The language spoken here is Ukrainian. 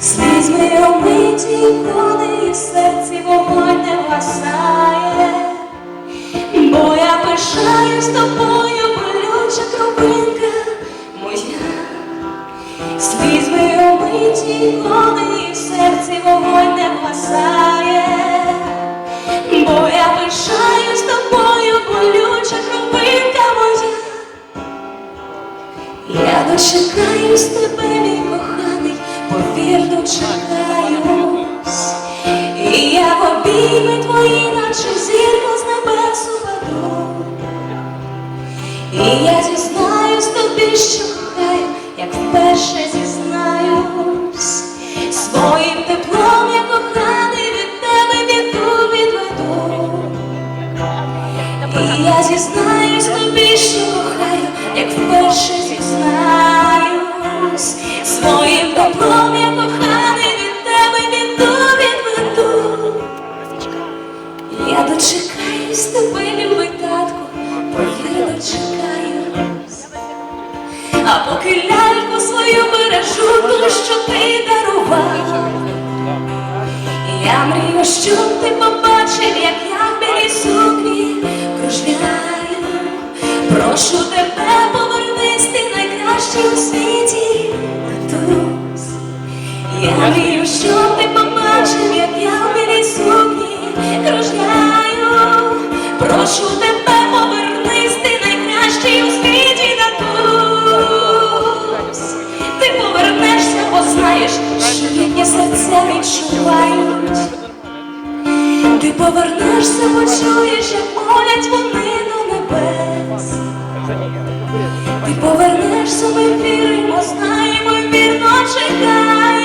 слізьми омиті коли в серці вогонь не вгасає, бо я пишаюсь тобою, болюча кровинка моя, слізьми омиті коли в серці вогонь не вгасає, бо я пишаюсь тобою, болюча кровинка моя. Я дочекаюсь тебе, мій коханий, повір. І я в обійми твої, наче зірка з небес упаду. І я зізнаюсь тобі, що кохаю, як вперше зізнаюсь. Своїм теплом я коханий від тебе біду відведу. І я зізнаюсь тобі, що Я дочекаюсь тебе, любий татку, повір, дочекаюсь. А поки ляльку свою бережу, ту, що ти дарував. Я мрію, щоб ти побачив, як я в білій сукні кружляю. Прошу тебе, повернись, ти найкращий у світі матусь. Я мрію, щоб ти побачив, як я в білій сукні кружляю. Прошу тебе, повернись, ти найкращий у світі татусь. Ти повернешся, бо знаєш, що їхні серця відчувають. Ти повернешся, почуєш, як молять вони до небес. Ти повернешся, ми віримо, знаємо, вірно чекаємо.